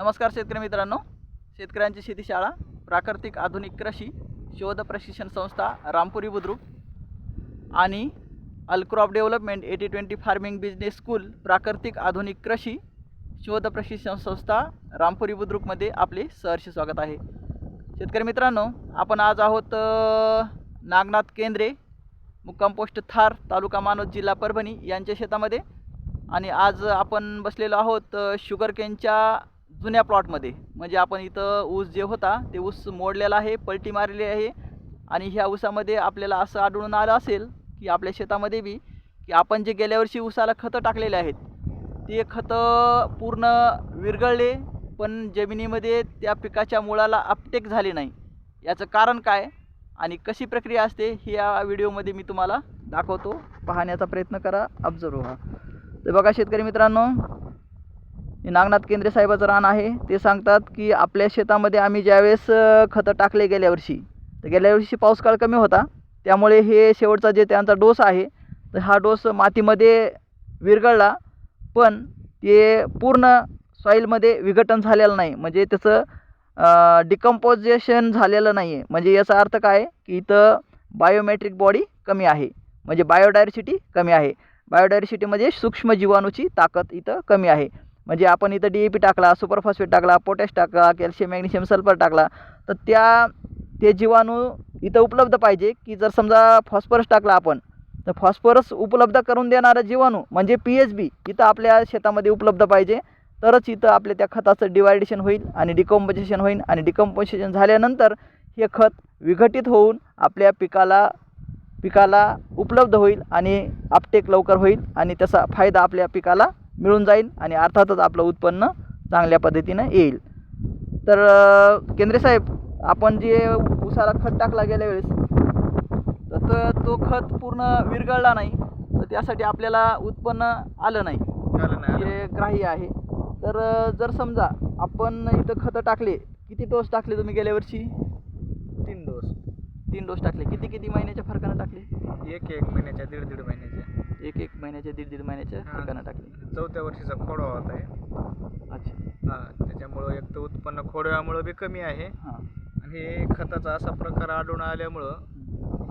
नमस्कार शेतकरी मित्रांनो. शेतकऱ्यांची शेती शाळा प्राकृतिक आधुनिक कृषी शोध प्रशिक्षण संस्था रामपुरी बुद्रुक आणि Alcrop development eighty twenty farming business school प्राकृतिक आधुनिक कृषी शोध प्रशिक्षण संस्था रामपुरी बुद्रुकमध्ये आपले सहर्ष स्वागत आहे. शेतकरी मित्रांनो आपण आज आहोत नागनाथ केंद्रे मुक्काम पोस्ट थार तालुका मानोद जिल्हा परभणी यांच्या शेतामध्ये. आणि आज आपण बसलेलो आहोत शुगर केनच्या जुन्या प्लॉटमध्ये. म्हणजे आपण इथं ऊस जे होता ते ऊस मोडलेला आहे पलटी मारलेली आहे आणि ह्या ऊसामध्ये आपल्याला असं आढळून आलं असेल की आपल्या शेतामध्ये बी की आपण जे गेल्या वर्षी ऊसाला खतं टाकलेले आहेत ते खतं पूर्ण विरघळले पण जमिनीमध्ये त्या पिकाच्या मुळाला अपटेक झाले नाही. याचं कारण काय आणि कशी प्रक्रिया असते ही या व्हिडिओमध्ये मी तुम्हाला दाखवतो. पाहण्याचा प्रयत्न करा ऑब्झर्व व्हा तर बघा शेतकरी मित्रांनो हे नागनाथ केंद्रे साहेबाचं रान आहे. ते सांगतात की आपल्या शेतामध्ये आम्ही ज्यावेळेस खतं टाकले गेल्या वर्षी तर गेल्या वर्षी पाऊस काळ कमी होता. त्यामुळे हे शेवटचा जे त्यांचा डोस आहे तर हा डोस मातीमध्ये विरघळला पण ते पूर्ण सॉईलमध्ये विघटन झालेलं नाही. म्हणजे त्याचं डिकम्पोजेशन झालेलं नाही आहे म्हणजे याचा अर्थ काय? की इथं बायोमेट्रिक बॉडी कमी आहे. म्हणजे बायोडायव्हर्सिटी कमी आहे. बायोडायव्हर्सिटी म्हणजे सूक्ष्म जीवाणूची ताकद इथं कमी आहे. म्हणजे आपण इथं डी ए पी टाकला सुपर फॉस्फेट टाकला पोटॅश टाकला कॅल्शियम मॅग्नेशियम सल्फर टाकला तर त्या ते जीवाणू इथं उपलब्ध पाहिजे की जर समजा फॉस्फरस टाकला आपण तर फॉस्फरस उपलब्ध करून देणारा जीवाणू म्हणजे पी एच बी इथं आपल्या शेतामध्ये उपलब्ध पाहिजे. तरच इथं आपल्या त्या खताचं डिवायडेशन होईल आणि डिकम्पोजिशन होईल आणि डिकम्पोजिशन झाल्यानंतर हे खत विघटित होऊन आपल्या पिकाला पिकाला उपलब्ध होईल आणि आपटेक लवकर होईल आणि त्याचा फायदा आपल्या पिकाला मिळून जाईल आणि अर्थातच आपलं उत्पन्न चांगल्या पद्धतीनं येईल. तर केंद्रे साहेब आपण जे उसाला खत टाकला गेल्या वेळेस तर तो- खत पूर्ण विरघळला नाही. तर त्यासाठी आपल्याला उत्पन्न आलं नाही. हे ग्राह्य आहे. तर जर समजा आपण इथं खतं टाकले किती डोस टाकले तुम्ही गेल्या वर्षी? तीन डोस. तीन डोस टाकले. किती किती महिन्याच्या फरकानं टाकले? एक एक महिन्याच्या दीड दीड महिन्याच्या. एक एक महिन्याच्या दीड दीड महिन्याच्या हा. फरकानं टाकले. चौथ्या वर्षीचा खोडवा होता आहे अच्छा. हा त्याच्यामुळं एक तर उत्पन्न खोडव्यामुळं बी कमी आहे. हां. आणि हे खताचा असा प्रकार आढळून आल्यामुळं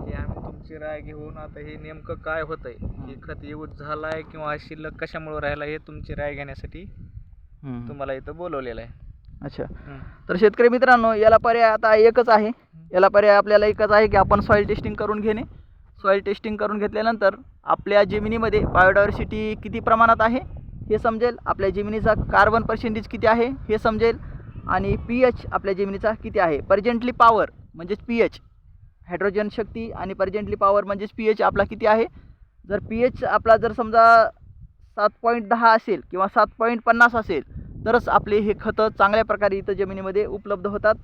हे आम्ही तुमची राय घेऊन आता हे नेमकं काय होतंय? हे खत यूज झालाय किंवा हा शिल्लक कशामुळं राहिला हे तुमची राय घेण्यासाठी. तुम्हाला इथं बोलवलेलं आहे. अच्छा. तर शेतकरी मित्रांनो याला पर्याय आता एकच आहे. याला पर्याय आपल्याला एकच आहे की आपण सॉईल टेस्टिंग करून घेणे. सॉईल टेस्टिंग करून घेतल्यानंतर आपल्या जमिनीमध्ये बायोडायव्हर्सिटी किती प्रमाणात आहे हे समजेल. आपल्या जमिनीचा कार्बन पर्सेंटेज किती आहे हे समजेल. आणि पी एच आपल्या जमिनीचा किती आहे पर्जंटली पॉवर म्हणजेच पी एच हायड्रोजन शक्ती आणि पर्जंटली पॉवर म्हणजेच पी एच आपला किती आहे? जर पी एच आपला जर समजा सात पॉईंट दहा असेल किंवा सात पॉईंट पन्नास असेल तरच आपले हे खतं चांगल्या प्रकारे इथं जमिनीमध्ये उपलब्ध होतात.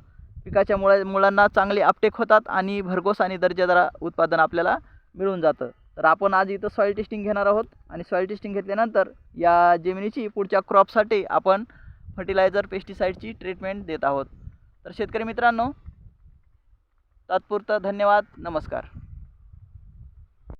पिकाच्या मुळा मुळांना चांगले अपटेक होतात आणि भरघोस आणि दर्जेदार उत्पादन आपल्याला मिळून जातं. तर आपण आज इथं सॉईल टेस्टिंग घेणार आहोत आणि सॉईल टेस्टिंग घेतल्यानंतर या जमिनीची पुढच्या क्रॉपसाठी आपण फर्टिलायझर पेस्टिसाईडची ट्रीटमेंट देत आहोत. तर शेतकरी मित्रांनो तात्पुरतं धन्यवाद. नमस्कार.